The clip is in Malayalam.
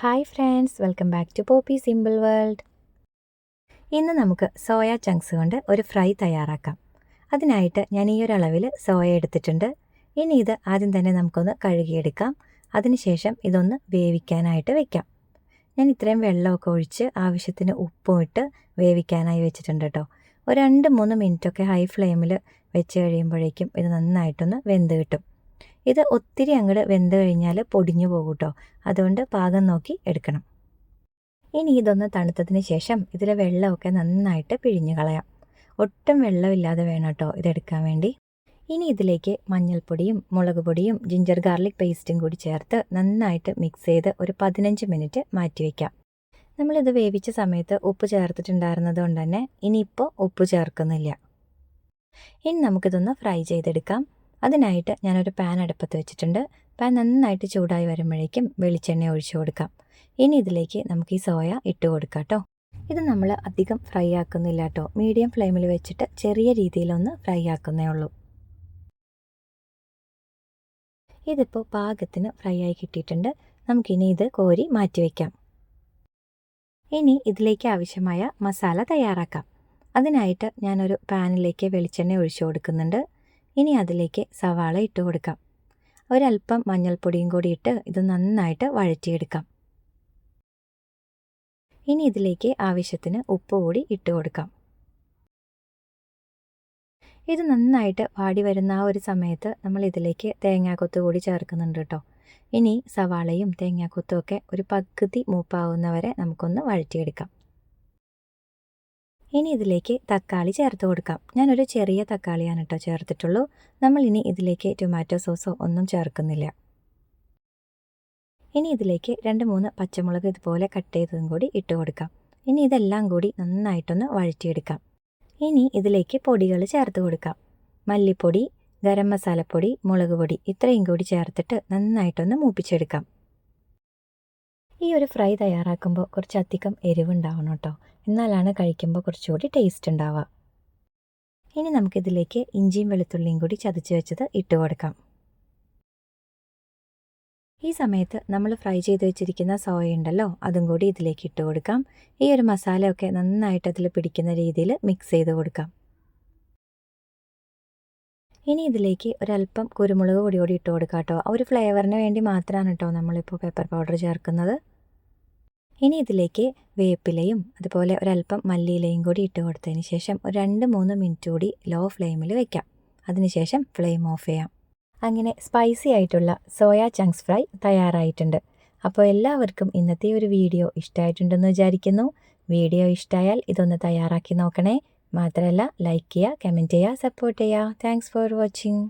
Hi friends welcome back to Poppy simple world. ഇന്ന് നമുക്ക് സോയ ചങ്ക്സ് കൊണ്ട് ഒരു ഫ്രൈ തയ്യാറാക്കാം. അതിനായിട്ട് ഞാൻ ഈ ഒരു അളവിൽ സോയ എടുത്തിട്ടുണ്ട്. ഇനി ഇത് ആദ്യം തന്നെ നമുക്കൊന്ന് കഴുകിയെടുക്കാം. അതിനുശേഷം ഇതൊന്ന് വേവിക്കാനായിട്ട് വെക്കാം. ഞാൻ ഇത്രയും വെള്ളമൊക്കെ ഒഴിച്ച് ആവശ്യത്തിന് ഉപ്പും ഇട്ട് വേവിക്കാനായി വെച്ചിട്ടുണ്ട് കേട്ടോ. ഒരു രണ്ട് മൂന്ന് മിനിറ്റൊക്കെ ഹൈ ഫ്ലെയിമിൽ വെച്ച് കഴിയുമ്പോഴേക്കും ഇത് നന്നായിട്ടൊന്ന് വെന്ത് കിട്ടും. ഇത് ഒത്തിരി അങ്ങോട്ട് വെന്ത് കഴിഞ്ഞാൽ പൊടിഞ്ഞു പോകും കേട്ടോ അതുകൊണ്ട് പാകം നോക്കി എടുക്കണം. ഇനി ഇതൊന്ന് തണുത്തതിന് ശേഷം ഇതിലെ വെള്ളമൊക്കെ നന്നായിട്ട് പിഴിഞ്ഞു കളയാം. ഒട്ടും വെള്ളമില്ലാതെ വേണം കേട്ടോ ഇതെടുക്കാൻ വേണ്ടി. ഇനി ഇതിലേക്ക് മഞ്ഞൾപ്പൊടിയും മുളക് പൊടിയും ജിഞ്ചർ ഗാർലിക് പേസ്റ്റും കൂടി ചേർത്ത് നന്നായിട്ട് മിക്സ് ചെയ്ത് ഒരു പതിനഞ്ച് മിനിറ്റ് മാറ്റി വയ്ക്കാം നമ്മളിത് വേവിച്ച സമയത്ത് ഉപ്പ് ചേർത്തിട്ടുണ്ടായിരുന്നത് കൊണ്ട് തന്നെ ഇനിയിപ്പോൾ ഉപ്പ് ചേർക്കുന്നില്ല. ഇനി നമുക്കിതൊന്ന് ഫ്രൈ ചെയ്തെടുക്കാം. അതിനായിട്ട് ഞാനൊരു പാൻ അടുപ്പത്ത് വെച്ചിട്ടുണ്ട്. പാൻ നന്നായിട്ട് ചൂടായി വരുമ്പോഴേക്കും വെളിച്ചെണ്ണ ഒഴിച്ചു കൊടുക്കാം. ഇനി ഇതിലേക്ക് നമുക്ക് ഈ സോയ ഇട്ട് കൊടുക്കാം കേട്ടോ. ഇത് നമ്മൾ അധികം ഫ്രൈ ആക്കുന്നില്ല കേട്ടോ. മീഡിയം ഫ്ലെയിമിൽ വെച്ചിട്ട് ചെറിയ രീതിയിലൊന്ന് ഫ്രൈ ആക്കുന്നേ ഉള്ളൂ. ഇതിപ്പോൾ പാകത്തിന് ഫ്രൈ ആയി കിട്ടിയിട്ടുണ്ട്. നമുക്കിനി ഇത് കോരി മാറ്റി വയ്ക്കാം ഇനി ഇതിലേക്ക് ആവശ്യമായ മസാല തയ്യാറാക്കാം. അതിനായിട്ട് ഞാനൊരു പാനിലേക്ക് വെളിച്ചെണ്ണ ഒഴിച്ചു കൊടുക്കുന്നുണ്ട്. ഇനി അതിലേക്ക് സവാള ഇട്ട് കൊടുക്കാം. ഒരല്പം മഞ്ഞൾപ്പൊടിയും കൂടി ഇട്ട് ഇത് നന്നായിട്ട് വഴറ്റിയെടുക്കാം. ഇനി ഇതിലേക്ക് ആവശ്യത്തിന് ഉപ്പ് കൂടി ഇട്ട് കൊടുക്കാം. ഇത് നന്നായിട്ട് വാടി വരുന്ന ആ ഒരു സമയത്ത് നമ്മൾ ഇതിലേക്ക് തേങ്ങാക്കൊത്ത് കൂടി ചേർക്കുന്നുണ്ട് കേട്ടോ. ഇനി സവാളയും തേങ്ങാക്കൊത്തും ഒക്കെ ഒരു പകുതി മൂപ്പാവുന്നവരെ നമുക്കൊന്ന് വഴറ്റിയെടുക്കാം. ഇനി ഇതിലേക്ക് തക്കാളി ചേർത്ത് കൊടുക്കാം. ഞാനൊരു ചെറിയ തക്കാളിയാണ് കേട്ടോ ചേർത്തിട്ടുള്ളൂ. നമ്മൾ ഇനി ഇതിലേക്ക് ടൊമാറ്റോ സോസോ ഒന്നും ചേർക്കുന്നില്ല. ഇനി ഇതിലേക്ക് രണ്ട് മൂന്ന് പച്ചമുളക് ഇതുപോലെ കട്ട് ചെയ്തതും കൂടി ഇട്ട് കൊടുക്കാം. ഇനി ഇതെല്ലാം കൂടി നന്നായിട്ടൊന്ന് വഴറ്റിയെടുക്കാം. ഇനി ഇതിലേക്ക് പൊടികൾ ചേർത്ത് കൊടുക്കാം. മല്ലിപ്പൊടി ഗരം മസാലപ്പൊടി മുളക് പൊടി ഇത്രയും കൂടി ചേർത്തിട്ട് നന്നായിട്ടൊന്ന് മൂപ്പിച്ചെടുക്കാം. ഈ ഒരു ഫ്രൈ തയ്യാറാക്കുമ്പോൾ കുറച്ചധികം എരിവുണ്ടാവണം കേട്ടോ. എന്നാലാണ് കഴിക്കുമ്പോൾ കുറച്ചുകൂടി ടേസ്റ്റ് ഉണ്ടാവുക. ഇനി നമുക്കിതിലേക്ക് ഇഞ്ചിയും വെളുത്തുള്ളിയും കൂടി ചതച്ച് വെച്ചത് ഇട്ട് കൊടുക്കാം. ഈ സമയത്ത് നമ്മൾ ഫ്രൈ ചെയ്ത് വെച്ചിരിക്കുന്ന സോയ ഉണ്ടല്ലോ അതും കൂടി ഇതിലേക്ക് ഇട്ട് കൊടുക്കാം. ഈ ഒരു മസാലയൊക്കെ നന്നായിട്ട് അതിൽ പിടിക്കുന്ന രീതിയിൽ മിക്സ് ചെയ്ത് കൊടുക്കാം. ഇനി ഇതിലേക്ക് ഒരല്പം കുരുമുളക് പൊടി കൂടി ഇട്ട് കൊടുക്കാം കേട്ടോ. ഒരു ഫ്ലേവറിന് വേണ്ടി മാത്രമാണ് കേട്ടോ നമ്മളിപ്പോൾ പേപ്പർ പൗഡർ ചേർക്കുന്നത്. ഇനി ഇതിലേക്ക് വേപ്പിലയും അതുപോലെ ഒരല്പം മല്ലിയിലയും കൂടി ഇട്ട് കൊടുത്തതിന് ശേഷം ഒരു രണ്ട് മൂന്ന് മിനിറ്റ് കൂടി ലോ ഫ്ലെയിമിൽ വെക്കാം അതിനുശേഷം ഫ്ലെയിം ഓഫ് ചെയ്യാം. അങ്ങനെ സ്പൈസി ആയിട്ടുള്ള സോയ ചങ്ക്സ് ഫ്രൈ തയ്യാറായിട്ടുണ്ട്. അപ്പോൾ എല്ലാവർക്കും ഇന്നത്തെ ഒരു വീഡിയോ ഇഷ്ടമായിട്ടുണ്ടെന്ന് വിചാരിക്കുന്നു. വീഡിയോ ഇഷ്ടമായാൽ ഇതൊന്ന് തയ്യാറാക്കി നോക്കണേ. മാത്രമല്ല ലൈക്ക് ചെയ്യുക കമന്റ് ചെയ്യുക സപ്പോർട്ട് ചെയ്യുക. Thanks for watching